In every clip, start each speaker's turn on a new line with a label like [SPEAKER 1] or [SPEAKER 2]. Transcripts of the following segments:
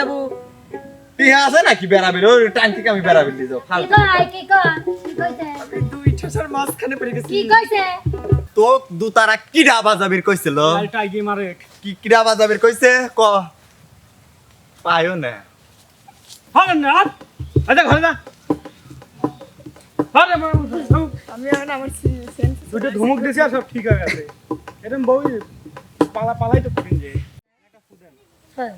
[SPEAKER 1] যাব।
[SPEAKER 2] টিহা আছে নাকি বেড়াবেন ওই টাঙ্কিকে আমি বেড়াবেন নিয়ে যাও
[SPEAKER 3] কি কয় কি কয় কি কইছে?
[SPEAKER 1] আমি দুই ঠাসার মাঝখানে পড়ে গেছি।
[SPEAKER 3] কি কইছে?
[SPEAKER 2] তো দুতারা কিডা বাজাবির কইছিল?
[SPEAKER 4] টাইগি মারে।
[SPEAKER 2] কি কিডা বাজাবির কইছে? ক। পায়ও না।
[SPEAKER 4] হ্যাঁ না। আচ্ছা ঘরে না আরে
[SPEAKER 1] আমি এখন আমার সেন্স
[SPEAKER 4] দুটো ধমক দিছি আর সব ঠিক হয়ে গেছে। এরকম বউ পালা পালাই তো কঠিন যে।
[SPEAKER 3] হ্যাঁ।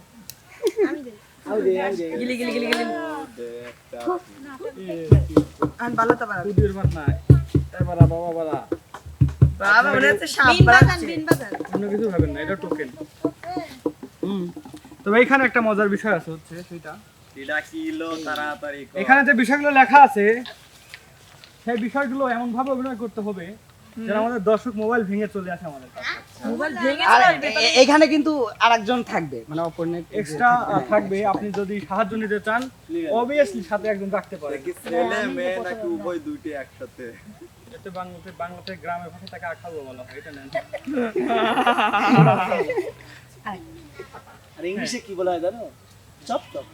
[SPEAKER 4] কিছু ভাবেন না এটা টোকেন এখানে একটা মজার বিষয় আছে হচ্ছে সেটা এখানে যে বিষয়গুলো লেখা আছে, সেই বিষয়গুলো এমন ভাবে অভিনয় করতে হবে আমাদের দর্শক মোবাইল ভেঙে চলে আসে আমাদের
[SPEAKER 1] মোবাইল ভেঙে
[SPEAKER 5] এখানে কিন্তু আরেকজন থাকবে মানে অপর্ণের
[SPEAKER 4] এক্সট্রা থাকবে আপনি যদি সাহায্য নিতে চান অবভিয়াসলি সাথে একজন রাখতে পারেন
[SPEAKER 2] কি ছেলে মেয়ে নাকি উভয় দুইটি একসাথে।
[SPEAKER 4] যাতে বাংলাতে বাংলাতে গ্রামের ভাষায় তাকে আখাবো বলা হয় এটা নেন।
[SPEAKER 5] আর ইংলিশে কি বলা হয় জানো? Chop chop.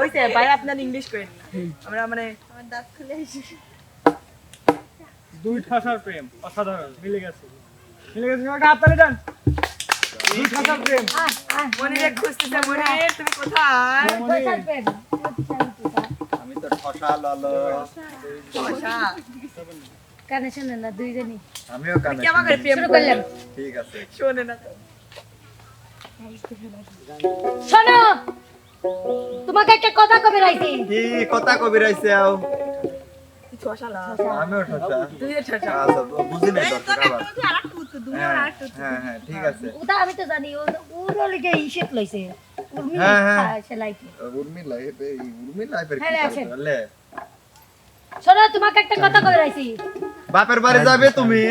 [SPEAKER 1] ওইছে ভাই আপনার ইংলিশ করেন আমরা মানে আমার দাঁত খুলে
[SPEAKER 4] দুই ঠাসার প্রেম অসাধারণ মিলে গেছে। মিলে গেছে একটা হাততালি দেন। দুই ঠাসার প্রেম।
[SPEAKER 1] মনে খুঁজতেছে মনে তুমি কোথায়?
[SPEAKER 3] কোথায় প্রেম কোথায় কোথায়?
[SPEAKER 2] আমি তো ঠসা ললো।
[SPEAKER 1] আশা
[SPEAKER 3] কানে শুনে না দুইজনই।
[SPEAKER 2] আমিও কানে
[SPEAKER 1] কি আমাকে প্রেম
[SPEAKER 3] করলাম
[SPEAKER 2] ঠিক আছে।
[SPEAKER 1] শোনে না।
[SPEAKER 3] শোনো তোমাকে একটা কথা কবে রাইছি?
[SPEAKER 2] কি কথা কবি রাইছে আও?
[SPEAKER 1] ঠসালা
[SPEAKER 2] আমিও ঠসা।
[SPEAKER 1] তুই ঠসা।
[SPEAKER 2] আচ্ছা বুঝি নাই দর্শক আবার। হ্যাঁ হ্যাঁ হ্যাঁ ঠিক আছে।
[SPEAKER 3] ওটা আমি তো জানি ও ওর লিগে ইশেট লইছে। উর্মি
[SPEAKER 2] হ্যাঁ, হ্যাঁ।
[SPEAKER 3] সেলাইতে
[SPEAKER 2] উর্মি লাইফ উর্মি লাইফের
[SPEAKER 3] হ্যাঁ,
[SPEAKER 2] কি
[SPEAKER 3] আছে। শোনো তোমাকে একটা কথা রাইছি
[SPEAKER 2] বাপের বাড়ি যাবে তুমি?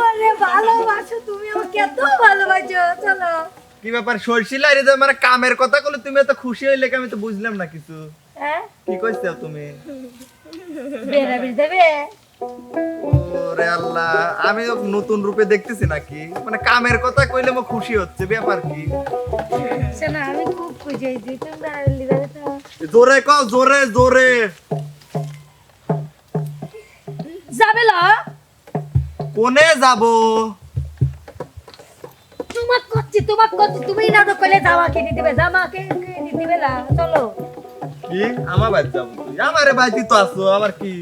[SPEAKER 3] ওরে ভালোবাসো তুমি আমাকে এত ভালোবাসো চলো।
[SPEAKER 2] কি ব্যাপার সরষিলা রে মানে কামের কথা কলে তুমি এত খুশি হইলে আমি তো বুঝলাম না কিছু?
[SPEAKER 3] হ্যাঁ?
[SPEAKER 2] কি কইছো তুমি? ওরে আল্লাহ আমি নতুন রূপে দেখতেছি নাকি? মানে কামের কথা কইলে মো খুশি হচ্ছে ব্যাপার কি?
[SPEAKER 3] শোনো আমি খুব খুশি তুমি
[SPEAKER 2] জোরে কও জোরে জোরে।
[SPEAKER 3] যাবে ল?
[SPEAKER 2] কোনে যাব?
[SPEAKER 3] তোমাক করছি তোমাক করছি তুমি না কইলে জামা কিনে দিবে জামা কিনে দিবে না চলো।
[SPEAKER 2] কি? আমার বাড়ি যাব বাড়িতে তো আসো কি?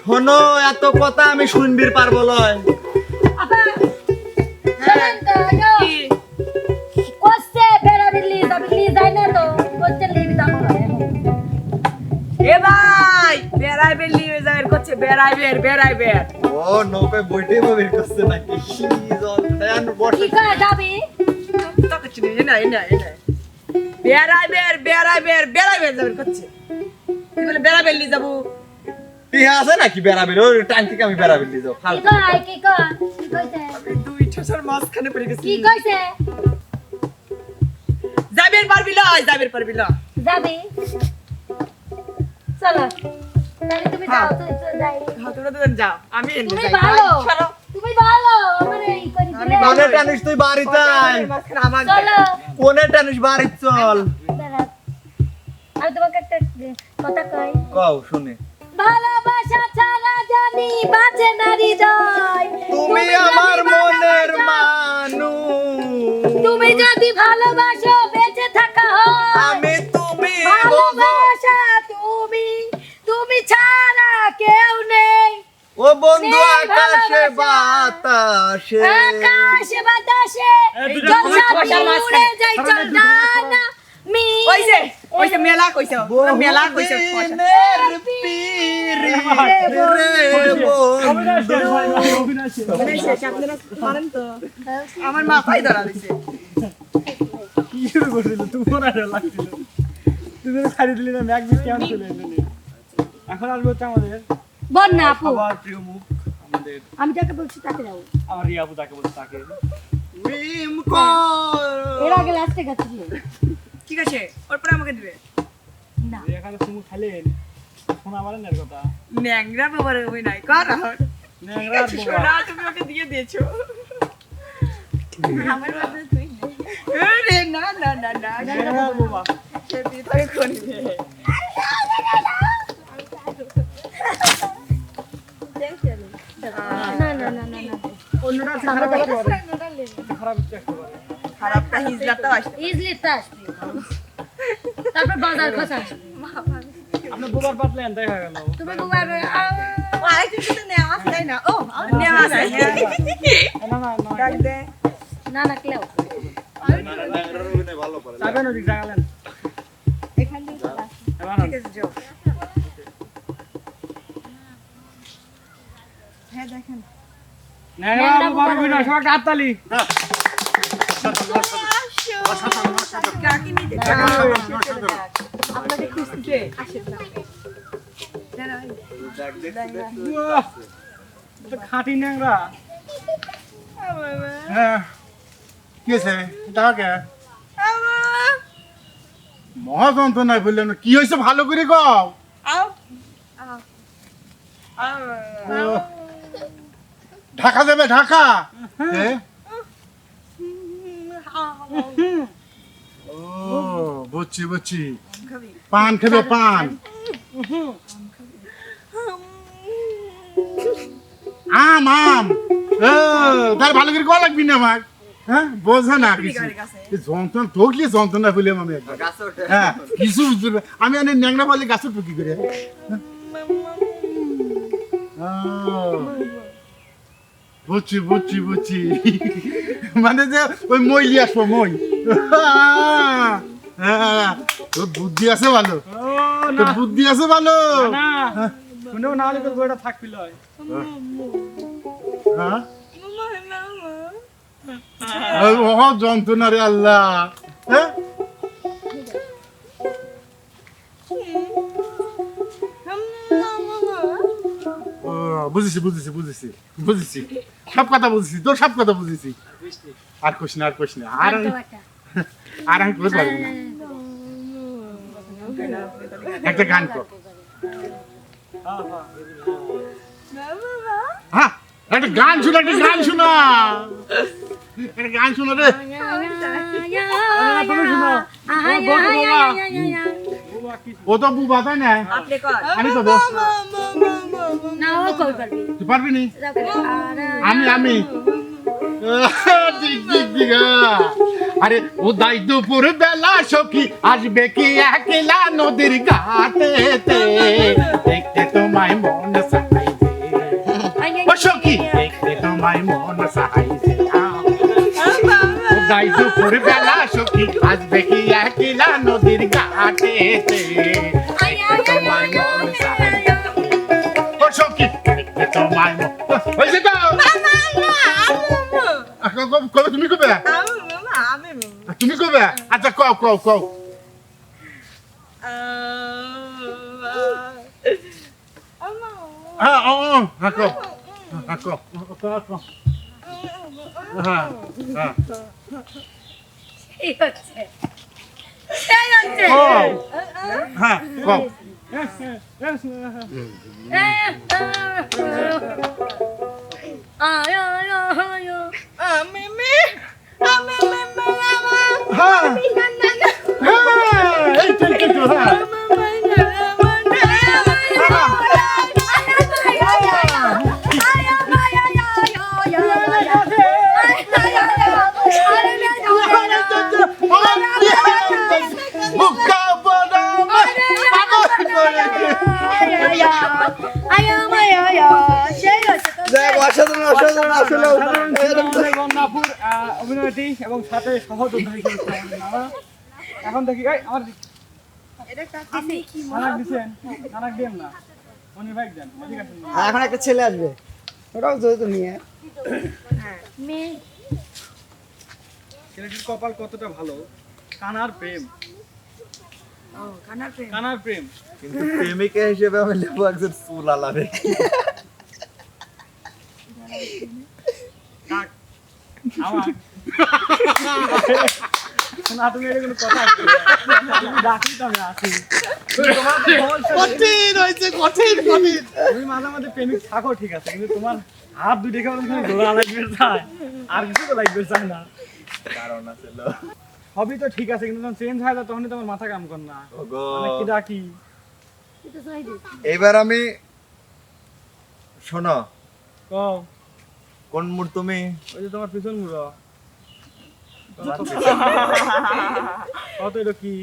[SPEAKER 2] শোনো এত কথা আমি শুনবির পারব লয়
[SPEAKER 1] এ ভাই বেড়াই বের নিয়ে করছে বেড়াই বের বেড়াই বের
[SPEAKER 2] ও নৌকায় বইটে বের করছে নাকি? কি জল বসে।
[SPEAKER 3] কি করে যাবি?
[SPEAKER 1] তো কিছু নেই না না না। বেড়াই বের বেড়াই বের বেড়াই বের করছে। তুই বলে বেড়াই বের নিয়ে যাব?
[SPEAKER 2] আছে নাকি বেড়াবেন ওই টাঙ্কিকে আমি বেড়াবেন নিয়ে যাও
[SPEAKER 3] কি কয় কি কয় কি কইছে?
[SPEAKER 1] আমি দুই ঠাসার মাঝখানে পড়ে গেছি।
[SPEAKER 3] কি কইছে?
[SPEAKER 1] যাবের পারবি না যাবের পারবি না
[SPEAKER 3] যাবি? চলো। তাহলে তুমি যাও
[SPEAKER 1] হ্যাঁ।
[SPEAKER 3] তো যাই।
[SPEAKER 1] হ্যাঁ, তোমরা তো যাও। আমি এনে যাই।
[SPEAKER 3] ভালো।
[SPEAKER 1] চলো
[SPEAKER 3] তুমি ভালো। আমার এই করে দিলে
[SPEAKER 2] কোনে টানিস তুই বাড়ি চাই
[SPEAKER 3] চলো।
[SPEAKER 2] কোনে টানিস বাড়ি চল।
[SPEAKER 3] আমি তোমাকে একটা কথা কই।
[SPEAKER 2] কও শুনে।
[SPEAKER 3] ভালোবাসা ছাড়া জানি বাঁচে না হৃদয়
[SPEAKER 2] তুমি আমার মনের
[SPEAKER 3] ভালোবাসো,
[SPEAKER 2] মানুষ।
[SPEAKER 3] তুমি যদি ভালোবাসো বেঁচে থাকা হয়।
[SPEAKER 2] আমি তুমি
[SPEAKER 3] ভালোবাসা তুমি তুমি ছাড়া কেউ নেই
[SPEAKER 2] ও বন্ধু আকাশে। বাতাসে।
[SPEAKER 3] আকাশে বাতাসে।
[SPEAKER 1] মেলা কইছে মেলা কইছে আমার মাথায় ধরা দিছে।
[SPEAKER 4] কি শুরু করছিল? তোমার আর লাগছিল। তুমি ছাড়ি দিলি না ম্যাগ আমি চলে এখন আসবে হচ্ছে আমাদের।
[SPEAKER 3] বন্যা আপু
[SPEAKER 4] সবার প্রিয় মুখ আমাদের
[SPEAKER 3] আমি যাকে বলছি তাকে যাও
[SPEAKER 4] আমার রিয়াবু তাকে বলছে তাকে
[SPEAKER 2] প্রেম কর
[SPEAKER 3] এর আগে লাস্টে গেছিল
[SPEAKER 1] ঠিক আছে ওর পরে আমাকে দিবে
[SPEAKER 3] না
[SPEAKER 4] এখানে তুমি খাইলেন শোনা বলেন এর কথা
[SPEAKER 1] ন্যাংরা বাবার ওই নাই কর
[SPEAKER 4] ন্যাংরা আর
[SPEAKER 1] তুমি ওকে দিয়ে দিয়েছ আরে না না না না না
[SPEAKER 4] বোবা
[SPEAKER 1] সে ভিতরে করবে
[SPEAKER 3] না না না না। না
[SPEAKER 4] অন্যটা খারাপ আসতে খারাপ আসতে
[SPEAKER 1] খারাপটা হিজলাটাও আসবে
[SPEAKER 3] ইজলি আসবে তারপর বাজার খোঁজ আসবে
[SPEAKER 4] আপনি বোবার পাতলেন দেখা গেল
[SPEAKER 3] তুমি বুবার
[SPEAKER 1] ও আরেকটু কিন্তু নেওয়া আছে না ও নেওয়া হ্যাঁ
[SPEAKER 4] না। না না
[SPEAKER 1] ডাক দে
[SPEAKER 3] না। না ক্লেও
[SPEAKER 2] ভালো করে
[SPEAKER 4] যাবেন ওদিক জাগালেন
[SPEAKER 1] এখান থেকে ঠিক আছে যাও।
[SPEAKER 4] খাঁটি ন্যাংরা।
[SPEAKER 6] হ্যাঁ। কি আছে ডাকে? বললেন কি হয়েছে ভালো করে কও?
[SPEAKER 1] আও আও আও।
[SPEAKER 6] ও, ঢাকা দেবে ঢাকা? ও বুঝছি বুঝছি পান খাবে পান। আম আম। তার ভালো করে কওয়া লাগবি না আমার? হ্যাঁ বোঝা না কিছু। এই যন্ত্রণা ঠকলে যন্ত্রণা বললাম আমি একবার। হ্যাঁ কিছু আমি অনেক ন্যাংরা বলে গাছ উঠবো কি করে? বুঝছি বুঝছি বুঝছি। মানে যে ওই মই নিয়ে আসব মই। হ্যাঁ, তোর বুদ্ধি আছে ভালো। তোর বুদ্ধি আছে ভালো।
[SPEAKER 4] না শুনেও না হলে তো বইটা থাকবিল
[SPEAKER 6] হ্যাঁ। ও যন্ত্রণা রে আল্লাহ। হ্যাঁ? বুঝেছি বুঝেছি বুঝেছি বুঝেছি। সব কথা বুঝেছি তোর সব কথা বুঝেছি আর কোশ না আর কোশ না আর আর আমি করতে পারব না একটা গান কর হ্যাঁ একটা গান শোনা একটা গান শোনা একটা গান শোনা রে ও তো বুবা তাই না
[SPEAKER 1] কর
[SPEAKER 6] আমি তো দোষ
[SPEAKER 3] না ও কই পারবি?
[SPEAKER 6] তুই পারবি নি? আমি আমি। আরে ও দাই দুপুর বেলা সখী আসবে কি একলা নদীর ঘাটেতে? দেখতে তোমায় মন সাহাইছে ও সখী দেখতে তোমায় মন সাহাইছে ও দাই দুপুর বেলা সখী আসবে কি একলা নদীর ঘাটেতে? দেখতে তোমায় মন হয়েছে তো আ, ক- ক- কবে তুমি কবে
[SPEAKER 1] আমি
[SPEAKER 6] তুমি কবে আচ্ছা কও কও কও হ্যাঁ ও ও, হ্যাঁ কও হ্যাঁ কও কও, কও। হ্যাঁ হ্যাঁ
[SPEAKER 3] এই হচ্ছে এই হচ্ছে
[SPEAKER 6] কও হ্যাঁ কও
[SPEAKER 3] আয় আয় আয়
[SPEAKER 1] আমি মে আমি মে
[SPEAKER 6] হ্যাঁ হ্যাঁ এই তো এই তো হ্যাঁ বুকা
[SPEAKER 2] অসাধারণ অসাধারণ আসলে
[SPEAKER 4] অভিনয়টি এবং সাথে সহযোদ্ধা এখন দেখি আমার নানাক দিছেন? নানাক দিয়েন না। মনির ভাই দেন ঠিক আছে
[SPEAKER 5] এখন একটা ছেলে আসবে। ওটাও যেহেতু নিয়ে।
[SPEAKER 4] ছেলেটির কপাল কতটা ভালো কানার প্রেম। কানার প্রেম।
[SPEAKER 2] কিন্তু প্রেমিকা হিসেবে আমি লেবু একজন চুল আলারে
[SPEAKER 4] না তুমি কথা? তো আমি আসি।
[SPEAKER 6] কঠিন হয়েছে কঠিন কঠিন।
[SPEAKER 4] তুমি মাঝে মাঝে প্রেমিক থাকো ঠিক আছে কিন্তু তোমার হাত দুই দেখে লাগবে আর কিছু তো লাগবে না।
[SPEAKER 2] কারণ আছে
[SPEAKER 4] সবই তো ঠিক আছে কিন্তু যখন চেঞ্জ হয় যায় তখনই তোমার মাথা কাম কর না। মানে কি ডাকি
[SPEAKER 2] এইবার আমি শোনো। কোন মুড তুমি?
[SPEAKER 4] ওই যে তোমার পিছন মুড়ো। কত এটা কি?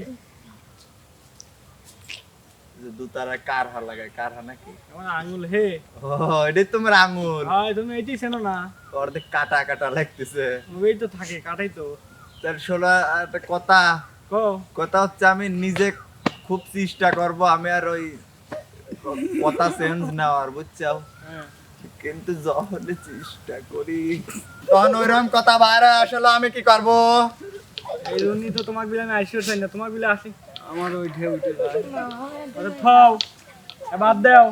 [SPEAKER 2] দুতারা কার হা লাগায় কার হা নাকি?
[SPEAKER 4] আমার আঙুল হে।
[SPEAKER 2] ও এটাই তোমার আঙুল।
[SPEAKER 4] হয় তুমি এইটাই চেনো না।
[SPEAKER 2] অর্ধেক কাটা কাটা লাগতেছে।
[SPEAKER 4] ওই তো থাকে কাটাই তো।
[SPEAKER 2] তার শোনো একটা কথা। কথা হচ্ছে আমি নিজে খুব চেষ্টা করব আমি আর ওই কথা চেঞ্জ নেওয়ার বুঝছ?
[SPEAKER 4] হ্যাঁ।
[SPEAKER 2] কিন্তু যখন চেষ্টা করি তখন ওইরকম কথা বাইরে আসলে আমি কি করব?
[SPEAKER 4] এই জন্যই তো তোমার বিলে আমি আইসিও চাই না তোমার বিলে আসি। আমার ওই ঢেউ উঠে যায়। থাও বাদ দাও।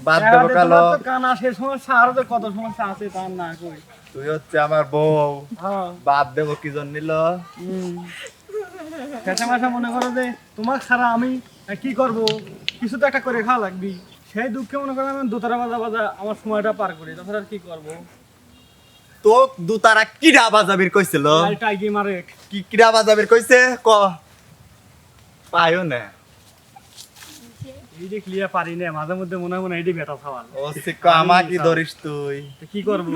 [SPEAKER 2] বাদ দেবো কালো।
[SPEAKER 4] কানা সে সমস্যা আরও তো কত সমস্যা আছে তার না কই।
[SPEAKER 2] তুই হচ্ছে আমার বউ।
[SPEAKER 4] হ্যাঁ।
[SPEAKER 2] বাদ দেবো কি জন্য নিল?
[SPEAKER 4] মাসা মনে করো যে তোমার ছাড়া আমি কি করব? কিছু তো একটা করে খাওয়া লাগবি। সেই দুঃখে মনে করো আমি দোতারা বাজা বাজা আমার সময়টা পার করি। তাছাড়া আর কি করব?
[SPEAKER 2] তো দুতারা কিরা বাজাবির কইছিল? কি কিরা বাজাবির কইছে? ক। পায়ও না।
[SPEAKER 4] এই যে ক্লিয়ার পারি না মাঝে মধ্যে মনে মনে এইটি বেটা খাওয়াল
[SPEAKER 2] ও সিক্ক আমা কি ধরিস তুই?
[SPEAKER 4] কি করব?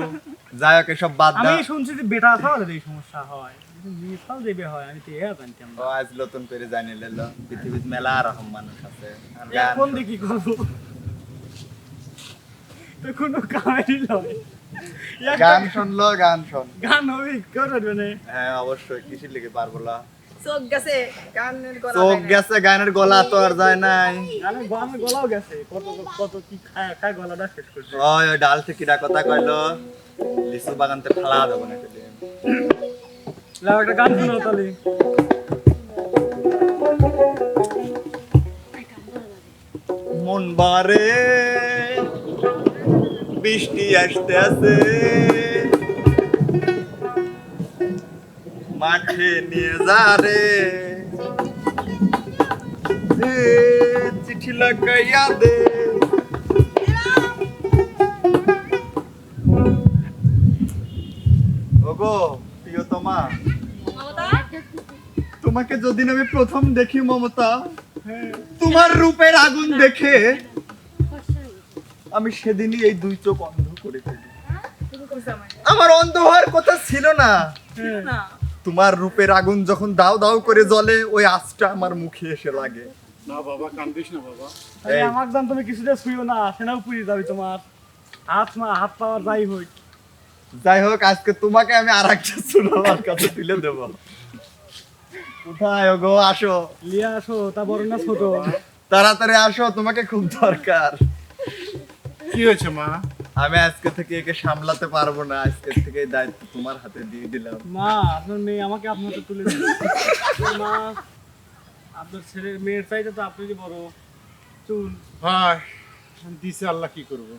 [SPEAKER 2] যাই হোক সব বাদ
[SPEAKER 4] আমি শুনছি যে বেটা খাওয়ালে এই সমস্যা হয়। মিশাল দেবে হয় আমি তো এ জানতাম
[SPEAKER 2] ও আজ নতুন করে জানি লেলো পৃথিবীতে মেলা রকম মানুষ আছে। আর গান
[SPEAKER 4] এখন দিয়ে কি তো কোনো কামেরই নয়
[SPEAKER 2] গান শুনলো গান শোন।
[SPEAKER 4] গান হবে কেউ রাখবে না
[SPEAKER 2] হ্যাঁ অবশ্যই কিসের লিখে পারব না
[SPEAKER 1] চোখ গেছে
[SPEAKER 2] গানের গলা তো আর যায় নাই।
[SPEAKER 4] গানের গলাও গেছে কত কত কি খায় খায় গলাটা শেষ করছে।
[SPEAKER 2] ওই ওই ডাল থেকে কিরা কথা কইলো লিচু বাগান তো ফালা দেবো না
[SPEAKER 4] লাও একটা গান শোনাও তাহলে।
[SPEAKER 2] মন বারে বৃষ্টি আসতে আছে মাঠে নিয়ে যা রে। চিঠি লাগাইয়া দে। ওগো প্রিয়তমা তোমাকে যদি আমি প্রথম দেখি মমতা তোমার রূপের আগুন দেখে আমি সেদিনই এই দুই চোখ অন্ধ করে ফেলি। আমার অন্ধ হওয়ার কথা ছিল না।
[SPEAKER 1] না।
[SPEAKER 2] তোমার রূপের আগুন যখন দাও দাও করে জ্বলে ওই আঁচটা আমার মুখে এসে লাগে।
[SPEAKER 6] না বাবা কান্দিস না বাবা।
[SPEAKER 2] এই।
[SPEAKER 4] আমার দাম তুমি কিছুটা শুইও না সেনাও যাবে তোমার। হাত মা হাত পাওয়ার যাই হোক।
[SPEAKER 2] যাই হোক আজকে তোমাকে আমি আর একটা সুনামার কাছে তুলে দেবো। কোথায় গো? আসো।
[SPEAKER 4] লিয়ে আসো তা বড় না ছোট।
[SPEAKER 2] তাড়াতাড়ি আসো তোমাকে খুব দরকার।
[SPEAKER 6] কি হয়েছে মা?
[SPEAKER 2] আমি আজকে থেকে একে সামলাতে পারব না। আজকে থেকে দায়িত্ব তোমার হাতে দিয়ে দিলাম।
[SPEAKER 4] মা আপনার মেয়ে আমাকে আপনার হাতে তুলে দিল মা আপনার ছেলে মেয়ের চাইতে তো আপনি যে বড়। চুল।
[SPEAKER 6] হয় দিছে আল্লাহ কি করব?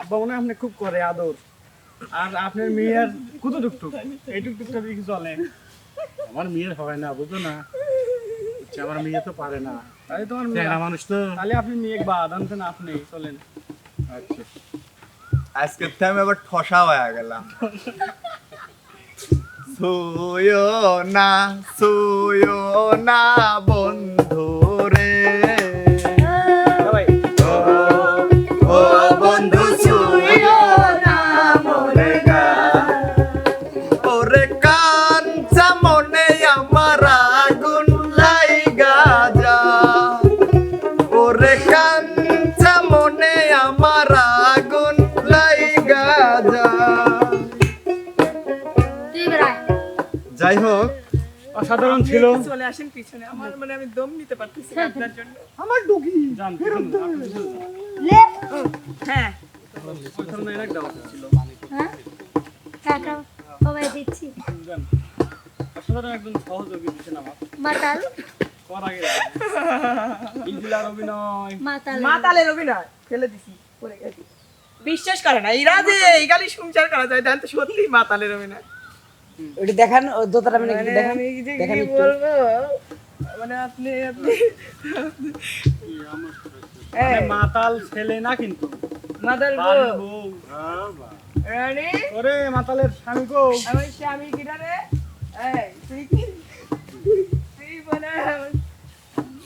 [SPEAKER 4] আব্বা মনে হয় আপনি খুব করে আদর। আর আপনার মেয়ের কত টুকটুক? এই টুকটুকটা কি চলে?
[SPEAKER 6] আমার মেয়ের হয় না বুঝো না? আমার মেয়ে তো পারে না।
[SPEAKER 4] তাহলে তোমার মেয়ে
[SPEAKER 6] মানুষ তো।
[SPEAKER 4] তাহলে আপনি বাদ চলেন।
[SPEAKER 6] আচ্ছা।
[SPEAKER 2] আজকে আমি আবার ঠসা হয়ে গেলাম। সুয়ো না সুয়ো না বন্ধু। যাই হোক
[SPEAKER 4] অসাধারণ ছিল।
[SPEAKER 1] চলে আসেন পিছনে। আমার মানে আমি দম নিতে পারতেছি আপনার জন্য।
[SPEAKER 2] আমার ডুগি।
[SPEAKER 1] হ্যাঁ
[SPEAKER 4] একটা ছিল
[SPEAKER 3] হ্যাঁ। দিচ্ছি
[SPEAKER 4] অসাধারণ সহযোগী দিচ্ছেন আমার
[SPEAKER 3] মাতাল।
[SPEAKER 1] মাতালের অভিনয়। ফেলে দিছি। পড়ে গেছি। বিশ্বাস করে না এরা যে এই গালি সংসার করা যায় জানতে সত্যি মাতালের অভিনয়।
[SPEAKER 7] ওইটা দেখান ও দোতারা মানে দেখান দেখান।
[SPEAKER 1] বলব মানে আপনি আপনি
[SPEAKER 4] মানে মাতাল ছেলে না কিন্তু।
[SPEAKER 1] মাতাল বউ।
[SPEAKER 4] ওরে মাতালের স্বামী গো।
[SPEAKER 1] আমার স্বামী কিনা রে? এই তুই কি তুই বলে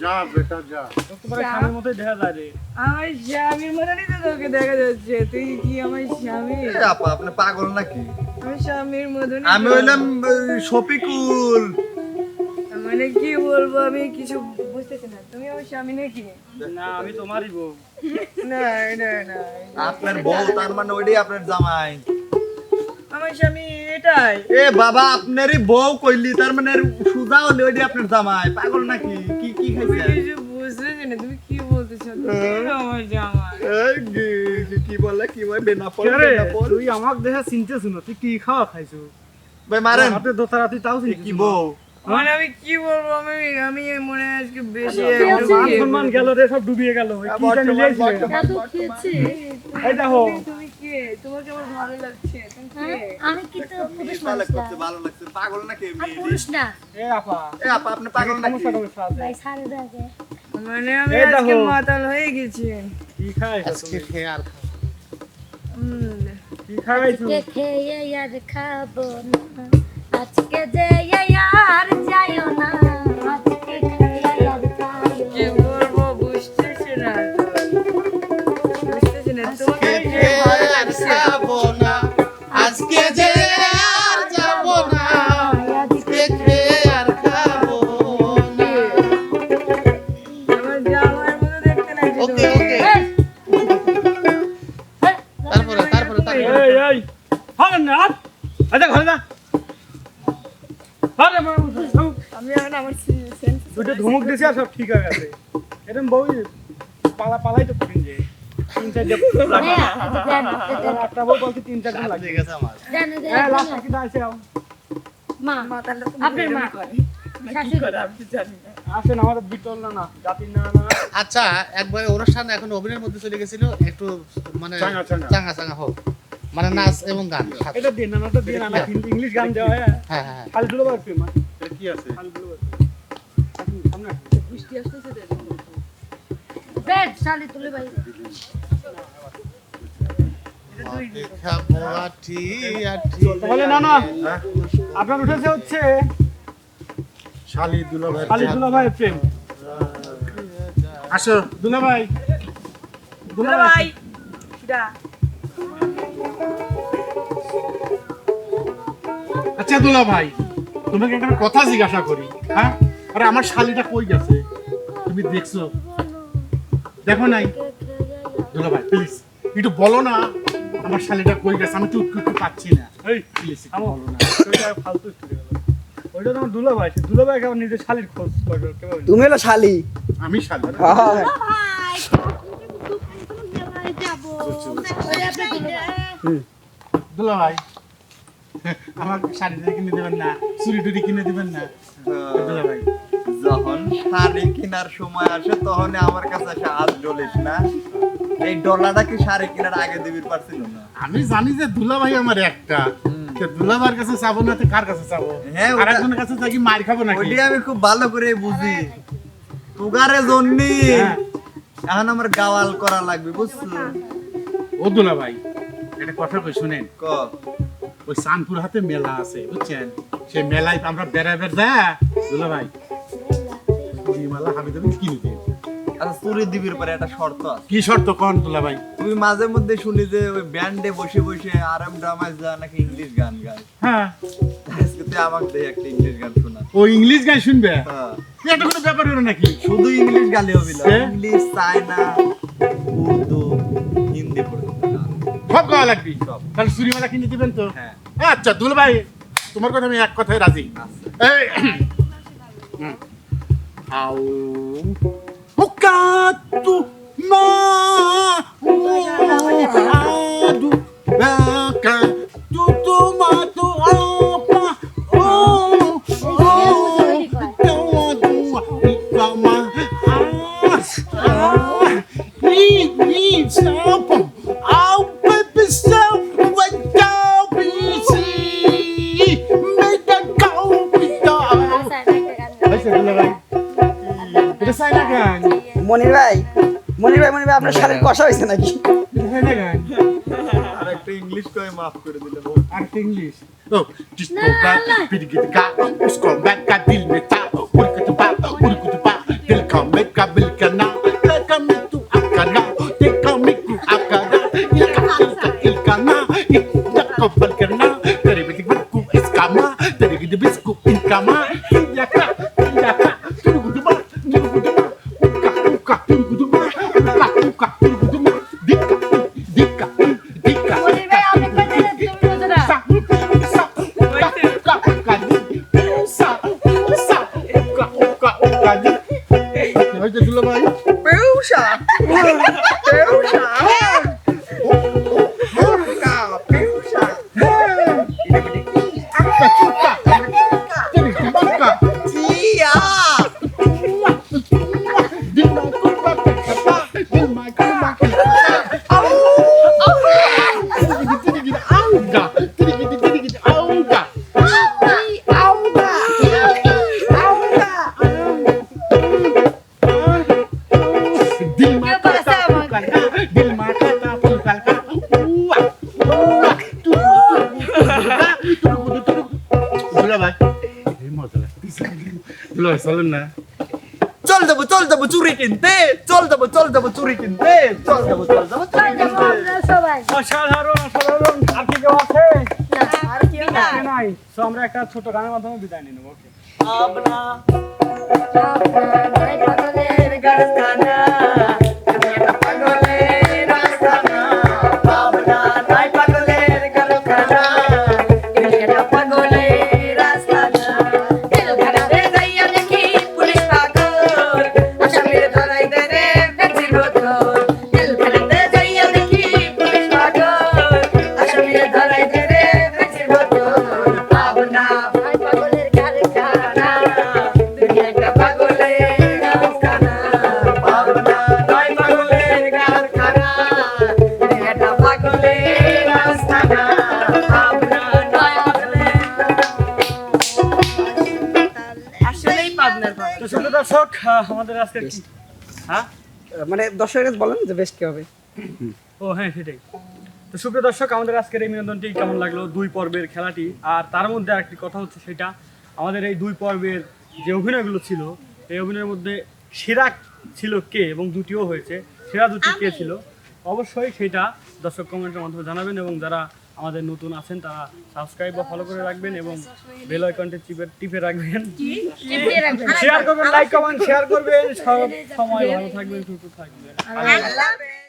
[SPEAKER 6] যা বেটা যা।
[SPEAKER 4] তোমার স্বামীর মতোই দেখা যায় রে।
[SPEAKER 1] আমার স্বামীর মতনই তো তোকে দেখা যাচ্ছে। তুই কি আমার স্বামী?
[SPEAKER 2] আপা আপনি পাগল নাকি?
[SPEAKER 1] আমার স্বামীর মতনই
[SPEAKER 2] আমি হইলাম শফিকুল।
[SPEAKER 1] মানে কি বলব আমি কিছু বুঝতেছি না। তুমি আমার স্বামী নাকি?
[SPEAKER 4] না আমি তোমারই বউ।
[SPEAKER 1] না না না।
[SPEAKER 2] আপনার বউ তার মানে ওইটাই আপনার জামাই।
[SPEAKER 1] আমার স্বামী এটাই।
[SPEAKER 2] এ বাবা আপনারই বউ কইলি তার মানে সুজা হলে ওইটাই আপনার জামাই। পাগল নাকি?
[SPEAKER 4] তুই আমাক দেখা চিনতেছ না তুই কি খাওয়া খাইছো?
[SPEAKER 2] ভাই মারেন
[SPEAKER 4] হাতে দোতারা তুই তাও
[SPEAKER 2] কি। বউ
[SPEAKER 1] মানে আমি কি বলব আমি আমি মনে আজকে বেশি একটু
[SPEAKER 4] সম্মান গেল রে সব ডুবিয়ে গেল। ওই কিটা
[SPEAKER 2] বর্তমান-
[SPEAKER 4] মিলিয়েছিলে
[SPEAKER 2] বর্তমান-
[SPEAKER 4] এই দেখো।
[SPEAKER 1] তুমি- তুমি তোমাকে আমার ভালো লাগছে। তুমি কে?
[SPEAKER 3] আমি কিন্তু পুরুষ মানুষ
[SPEAKER 2] করতে ভালো লাগছে। পাগল নাকি
[SPEAKER 3] আমি পুরুষ না।
[SPEAKER 4] এ আপা।
[SPEAKER 2] এ আপা আপনি পাগল নাকি
[SPEAKER 4] সমস্যা সমস্যা আছে।
[SPEAKER 3] ভাই সারে দেখে
[SPEAKER 1] মানে আমি আজকে মাতাল হয়ে গেছি।
[SPEAKER 4] কি খাইছো
[SPEAKER 6] আজকে খেয়ে আর খাও।
[SPEAKER 1] উম,
[SPEAKER 4] কি খাইছো?
[SPEAKER 3] আজকে খেয়ে আর খাব না।
[SPEAKER 1] কি বলব বুঝতেছি না।
[SPEAKER 4] সব ঠিক হয়ে গেছে। এরকম বউ পালা পালাই তো কঠিন যে। তিন চারটে
[SPEAKER 3] দেন, দেন,
[SPEAKER 4] একটা বউ বলতে তিন চারটে লাগে
[SPEAKER 2] ঠিক আমার।
[SPEAKER 3] দেন, দেন,
[SPEAKER 4] হ্যাঁ লাস্ট কি আছে
[SPEAKER 3] মা
[SPEAKER 1] মাতালটা তো
[SPEAKER 3] আপনার মা
[SPEAKER 1] করে। কি
[SPEAKER 3] শাশুড়ি?
[SPEAKER 1] করে আমি তো জানি না।
[SPEAKER 4] আসেন আমাদের বিটল না না জাতির না না
[SPEAKER 6] আচ্ছা একবার অনুষ্ঠান এখন অভিনয়ের মধ্যে চলে গেছিল একটু মানে
[SPEAKER 4] চাঙ্গা, চাঙ্গা।
[SPEAKER 6] হোক। মানে নাচ এবং গান সাথে।
[SPEAKER 4] এটা দিয়ে না নাটা দিয়ে না না ইংলিশ গান দেওয়া হ্যাঁ।
[SPEAKER 6] হ্যাঁ হ্যাঁ।
[SPEAKER 2] কি আছে?
[SPEAKER 3] শালি তুলে ভাই।
[SPEAKER 4] না না। আপনার উঠেছে হচ্ছে
[SPEAKER 6] শালি দুলো ভাই
[SPEAKER 4] খালি দুলো ভাইয়ের প্রেম।
[SPEAKER 6] আসো।
[SPEAKER 4] দুলো ভাই
[SPEAKER 1] দুলা ভাই
[SPEAKER 6] আচ্ছা দুলা ভাই তোমাকে একটা কথা জিজ্ঞাসা করি হ্যাঁ? আরে আমার শালিটা কই গেছে? তুমি দেখছ। দেখো নাই? দুলা ভাই প্লিজ একটু বলো না আমার শালিটা কই গেছে? আমি তো উৎকুট পাচ্ছি না।
[SPEAKER 4] এই
[SPEAKER 6] প্লিজ। বলো না।
[SPEAKER 4] ওইটা ফালতু গেল ওইটা তোমার দুলো ভাই দুলো ভাই কেমন নিজের শালির খোঁজ কেমন
[SPEAKER 7] তুমি হলো শালি?
[SPEAKER 6] আমি শালি?
[SPEAKER 7] হ্যাঁ।
[SPEAKER 6] দুলা ভাই আমার শাড়িটা কিনে দেবেন না চুরি টুরি কিনে দেবেন না। দুলা ভাই
[SPEAKER 2] যখন শাড়ি কেনার সময় আসে তখন আমার কাছে এসে হাত জ্বলিস না। এই ডলারটা কি শাড়ি কেনার আগে দিবির পারছিল না?
[SPEAKER 6] আমি জানি যে দুলা ভাই আমার একটা। তো দুলা ভাইয়ের কাছে চাবো না কার কাছে চাবো?
[SPEAKER 2] হ্যাঁ,
[SPEAKER 6] কাছে মার খাব
[SPEAKER 2] ওইটি আমি খুব ভালো করে বুঝি। তুগারে জন্যি।
[SPEAKER 6] হ্যাঁ।
[SPEAKER 2] এখন আমার গাওয়াল করা লাগবে বুঝছ?
[SPEAKER 6] ও দুলা ভাই একটা কথা কই শুনেন?
[SPEAKER 2] ক?
[SPEAKER 6] ওই সানপুর হাতে মেলা আছে বুঝছেন? সেই মেলায় আমরা বেড়াবে যা দুলা ভাই। মেলা কিনে
[SPEAKER 2] আচ্ছা চুরি দিবির পরে একটা শর্ত আছে।
[SPEAKER 6] কি শর্ত কোন ভাই?
[SPEAKER 2] তুমি মাঝে মধ্যে শুনি যে ওই ব্যান্ডে বসে বসে আরাম ড্রামায় যা নাকি ইংলিশ গান গায়।
[SPEAKER 6] হ্যাঁ।
[SPEAKER 2] আজকে তুই আমাকে দে একটা ইংলিশ গান শোনা।
[SPEAKER 6] ও ইংলিশ গান শুনবে?
[SPEAKER 2] হ্যাঁ।
[SPEAKER 6] এটা কোনো ব্যাপার হলো নাকি?
[SPEAKER 2] শুধু ইংলিশ গালি হবে না? ইংলিশ চায়না উর্দু হিন্দি
[SPEAKER 6] সব গাওয়া লাগবে?
[SPEAKER 2] সব।
[SPEAKER 6] তাহলে চুরি মেলা কিনে দিবেন তো?
[SPEAKER 2] হ্যাঁ।
[SPEAKER 6] আচ্ছা দুলা ভাই তোমার কথা আমি এক কথায় রাজি।
[SPEAKER 2] আচ্ছা।
[SPEAKER 6] এই হুম।
[SPEAKER 7] ao o bocado magoado da কষা হয়েছে নাকি?
[SPEAKER 4] দেখেন
[SPEAKER 2] আর একটা ইংলিশ কয়ে মাফ করে দিলে বউ।
[SPEAKER 4] আর একটা English
[SPEAKER 6] Oh, pidgit ka, usko back ka dil में
[SPEAKER 2] কিনতে চল যাব চল যাব চুরি কিনতে। চল যাব চল যাব চুরি
[SPEAKER 3] চল যাব সবাই।
[SPEAKER 4] অসাধারণ অসাধারণ। আর কি কেউ আছে?
[SPEAKER 1] আর কি
[SPEAKER 4] নাই। সো আমরা একটা ছোট গানের মাধ্যমে বিদায় নিয়ে নেব ওকে
[SPEAKER 1] আপনা
[SPEAKER 3] পাগলের
[SPEAKER 1] গাস্তানা
[SPEAKER 4] আমাদের আজকে কি? হ্যাঁ?
[SPEAKER 7] মানে দর্শকের কাছে বলেন যে বেস্ট কি হবে।
[SPEAKER 4] ও হ্যাঁ সেটাই। তো সুপ্রিয় দর্শক আমাদের আজকের এই বিনোদনটি কেমন লাগল? দুই পর্বের খেলাটি। আর তার মধ্যে আরেকটি কথা হচ্ছে সেটা আমাদের এই দুই পর্বের যে অভিনয়গুলো ছিল এই অভিনয়ের মধ্যে সেরা ছিল কে এবং দুটিও হয়েছে? সেরা দুটি কে ছিল? অবশ্যই সেটা দর্শক কমেন্টের মাধ্যমে জানাবেন এবং যারা আমাদের নতুন আছেন তারা সাবস্ক্রাইব বা ফলো করে রাখবেন এবং বেল আইকনটি টিপে টিপে রাখবেন।
[SPEAKER 3] টিপে রাখবেন।
[SPEAKER 4] শেয়ার করবেন লাইক কমেন্ট শেয়ার করবেন। সব সময় ভালো থাকবেন সুস্থ থাকবেন।
[SPEAKER 1] আল্লাহ হাফেজ।